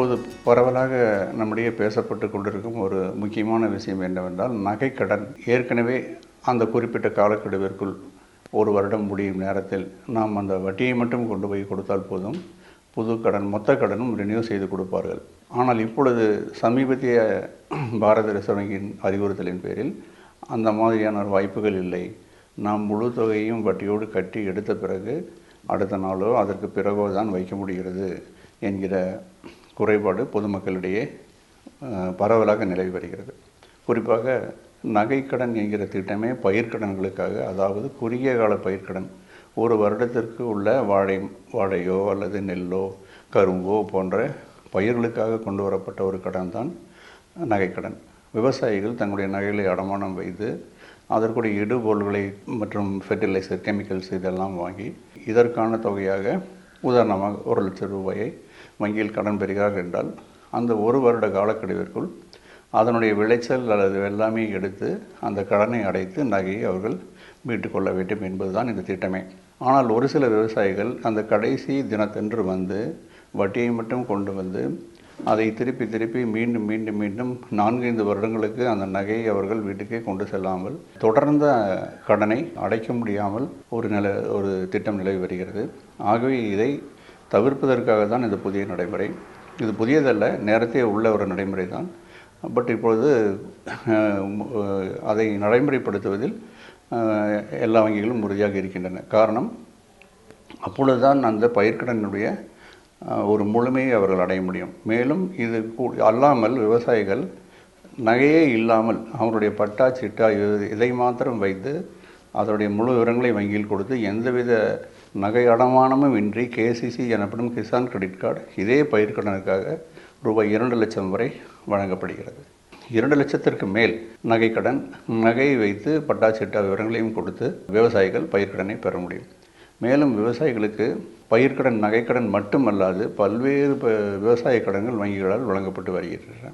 இப்போது பரவலாக நம்முடைய பேசப்பட்டு கொண்டிருக்கும் ஒரு முக்கியமான விஷயம் என்னவென்றால் நகைக்கடன். ஏற்கனவே அந்த குறிப்பிட்ட காலக்கெடுவிற்குள் ஒரு வருடம் முடியும் நேரத்தில் நாம் அந்த வட்டியை மட்டும் கொண்டு போய் கொடுத்தால் போதும் புது கடன் மொத்த கடனும் ரினியூ செய்து கொடுப்பார்கள். ஆனால் இப்பொழுது சமீபத்திய பாரத ரிசர்வ் வங்கியின் அறிவுறுத்தலின் பேரில் அந்த மாதிரியான ஒரு வாய்ப்புகள் இல்லை. நாம் முழு தொகையும் வட்டியோடு கட்டி எடுத்த பிறகு அடுத்த நாளோ அதற்கு பிறகோ தான் வைக்க முடிகிறது என்கிற குறைபாடு பொதுமக்களிடையே பரவலாக நிலவி வருகிறது. குறிப்பாக நகைக்கடன் என்கிற திட்டமே பயிர்க்கடன்களுக்காக அதாவது குறுகிய கால பயிர்க்கடன் ஒரு வருடத்திற்கு உள்ள வாழை வாழையோ அல்லது நெல்லோ கரும்போ போன்ற பயிர்களுக்காக கொண்டு வரப்பட்ட ஒரு கடன் தான் நகைக்கடன் விவசாயிகள் தங்களுடைய நகைகளை அடமானம் வைத்து அதற்குடைய இடுபொருள்களை மற்றும் ஃபெர்டிலைசர் கெமிக்கல்ஸ் இதெல்லாம் வாங்கி இதற்கான தொகையாக உதாரணமாக ஒரு லட்சம் ரூபாயை வங்கியில் கடன் பெறுகிறார்கள் என்றால் அந்த ஒரு வருட காலக்கெடுவிற்குள் அதனுடைய விளைச்சல் அல்லது எல்லாமே எடுத்து அந்த கடனை அடைத்து நகையை அவர்கள் மீட்டுக்கொள்ள வேண்டும் என்பதுதான் இந்த திட்டமே. ஆனால் ஒரு சில விவசாயிகள் அந்த கடைசி தினத்தன்று வந்து வட்டியை மட்டும் கொண்டு வந்து அதை திருப்பி திருப்பி மீண்டும் மீண்டும் மீண்டும் நான்கைந்து வருடங்களுக்கு அந்த நகையை அவர்கள் வீட்டுக்கே கொண்டு செல்லாமல் தொடர்ந்த கடனை அடைக்க முடியாமல் ஒரு நில ஒரு திட்டம் நிலவி வருகிறது. ஆகவே இதை தவிர்ப்பதற்காக தான் இந்த புதிய நடைமுறை. இது புதியதல்ல நேரத்தே உள்ள ஒரு நடைமுறை தான் பட் இப்பொழுது அதை நடைமுறைப்படுத்துவதில் எல்லா வங்கிகளும் உறுதியாக இருக்கின்றன. காரணம் அப்பொழுதுதான் அந்த பயிர்க்கடனுடைய ஒரு முழுமையை அவர்கள் அடைய முடியும். மேலும் இது கூ- அல்லாமல் விவசாயிகள் நகையே இல்லாமல் அவருடைய பட்டா சிட்டா இது இதை மாத்திரம் வைத்து அதனுடைய முழு விவரங்களை வங்கியில் கொடுத்து எந்தவித நகை அடமானமும் இன்றி கேசிசி எனப்படும் கிசான் கிரெடிட் கார்டு இதே பயிர்க்கடனுக்காக ரூபாய் இரண்டு லட்சம் வரை வழங்கப்படுகிறது. இரண்டு லட்சத்திற்கு மேல் நகைக்கடன் நகையை வைத்து பட்டா சிட்டா விவரங்களையும் கொடுத்து விவசாயிகள் பயிர்க்கடனை பெற முடியும். மேலும் விவசாயிகளுக்கு பயிர்க்கடன் நகைக்கடன் மட்டுமல்லாது பல்வேறு ப- விவசாய கடன்கள் வங்கிகளால் வழங்கப்பட்டு வருகின்றன.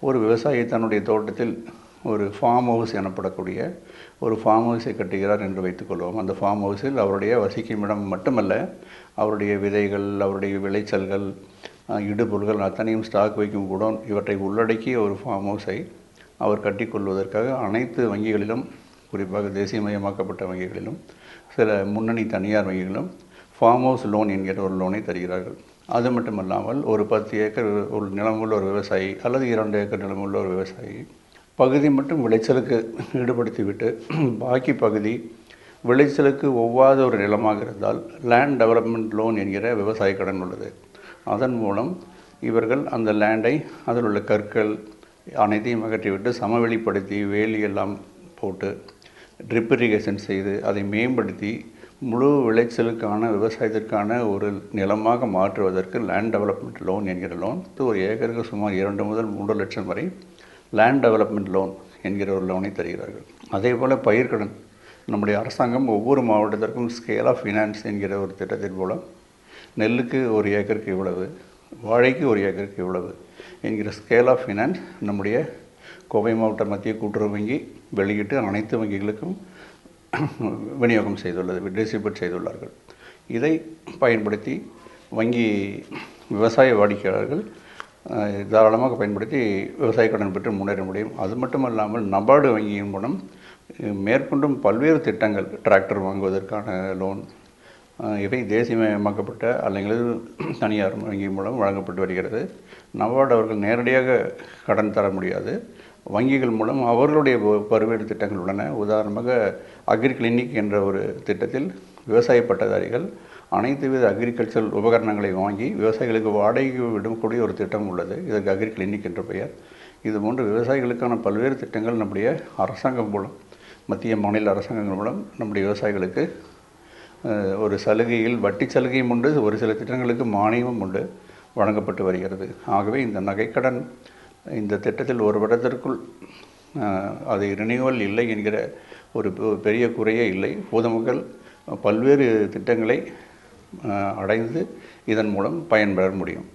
ஒரு விவசாயி தன்னுடைய தோட்டத்தில் ஒரு ஃபார்ம் ஹவுஸ் எனப்படக்கூடிய ஒரு ஃபார்ம் ஹவுஸை கட்டுகிறார் என்று வைத்துக்கொள்வோம் அந்த ஃபார்ம் ஹவுஸில் அவருடைய வசிக்கும் இடம் மட்டுமல்ல அவருடைய விதைகள் அவருடைய விளைச்சல்கள் இடுபொருள்கள் அத்தனையும் ஸ்டாக் வைக்கும் கூட இவற்றை உள்ளடக்கிய ஒரு ஃபார்ம் ஹவுஸை அவர் கட்டிக்கொள்வதற்காக அனைத்து வங்கிகளிலும் குறிப்பாக தேசியமயமாக்கப்பட்ட வங்கிகளிலும் சில முன்னணி தனியார் வங்கிகளும் ஃபார்ம் ஹவுஸ் லோன் என்கிற ஒரு லோனை தருகிறார்கள். அது மட்டுமல்லாமல் ஒரு பத்து ஏக்கர் ஒரு நிலமுள்ள ஒரு விவசாயி அல்லது இரண்டு ஏக்கர் நிலமுள்ள ஒரு விவசாயி பகுதி மட்டும் விளைச்சலுக்கு ஈடுபடுத்திவிட்டு பாக்கி பகுதி விளைச்சலுக்கு ஒவ்வாத ஒரு நிலமாக இருந்தால் லேண்ட் டெவலப்மெண்ட் லோன் என்கிற விவசாய கடன் உள்ளது. அதன் மூலம் இவர்கள் அந்த லேண்டை அதில் உள்ள கற்கள் அனைத்தையும் அகற்றிவிட்டு சமவெளிப்படுத்தி வேலி எல்லாம் போட்டு ட்ரிப் இரிகேஷன் செய்து அதை மேம்படுத்தி முழு விளைச்சலுக்கான விவசாயத்திற்கான ஒரு நிலமாக மாற்றுவதற்கு லேண்ட் டெவலப்மெண்ட் லோன் என்கிற லோன் ஒரு ஏக்கருக்கு சுமார் இரண்டு முதல் மூன்று லட்சம் வரை லேண்ட் டெவலப்மெண்ட் லோன் என்கிற ஒரு லோனை தருகிறார்கள். அதே போல் பயிர்க்கடன் நம்முடைய அரசாங்கம் ஒவ்வொரு மாவட்டத்திற்கும் ஸ்கேல் ஆஃப் ஃபினான்ஸ் என்கிற ஒரு திட்டத்தின் மூலம் நெல்லுக்கு ஒரு ஏக்கருக்கு இவ்வளவு வாழைக்கு ஒரு ஏக்கருக்கு இவ்வளவு என்கிற ஸ்கேல் ஆஃப் ஃபினான்ஸ் நம்முடைய கோவை மாவட்ட மத்திய கூட்டுறவு வங்கி வெளியிட்டு அனைத்து வங்கிகளுக்கும் விநியோகம் செய்துள்ளது டிஸ்ட்ரிபியூட் செய்துள்ளார்கள். இதை பயன்படுத்தி வங்கி விவசாய வாடிக்கையாளர்கள் தாராளமாக பயன்படுத்தி விவசாய கடன் பெற்று முன்னேற முடியும். அது மட்டுமல்லாமல் நபார்டு வங்கியின் மூலம் மேற்கொண்டும் பல்வேறு திட்டங்கள் டிராக்டர் வாங்குவதற்கான லோன் இவை தேசியமயமாக்கப்பட்ட அல்லது தனியார் வங்கி மூலம் வழங்கப்பட்டு வருகிறது. நபார்டு அவர்கள் நேரடியாக கடன் தர முடியாது. வங்கிகள் மூலம் அவர்களுடைய ப- பல்வேறு திட்டங்கள் உள்ளன. உதாரணமாக அக்ரி கிளினிக் என்ற ஒரு திட்டத்தில் விவசாய பட்டதாரிகள் அனைத்து வித அக்ரிகல்ச்சர் உபகரணங்களை வாங்கி விவசாயிகளுக்கு வாடகை விடக்கூடிய ஒரு திட்டம் உள்ளது. இதற்கு அக்ரி கிளினிக் என்ற பெயர். இது போன்ற விவசாயிகளுக்கான பல்வேறு திட்டங்கள் நம்முடைய அரசாங்கம் மூலம் மத்திய மாநில அரசாங்கங்கள் மூலம் நம்முடைய விவசாயிகளுக்கு ஒரு சலுகையில் வட்டி சலுகையும் உண்டு ஒரு சில திட்டங்களுக்கு மானியமும் உண்டு வழங்கப்பட்டு வருகிறது. ஆகவே இந்த நகைக்கடன் இந்த திட்டத்தில் ஒரு வருடத்திற்குள் அது ரினியூவல் இல்லை என்கிற ஒரு பெ- பெரிய குறையே இல்லை. பொதுமக்கள் பல்வேறு திட்டங்களை அடைந்து இதன் மூலம் பயன்பெற முடியும்.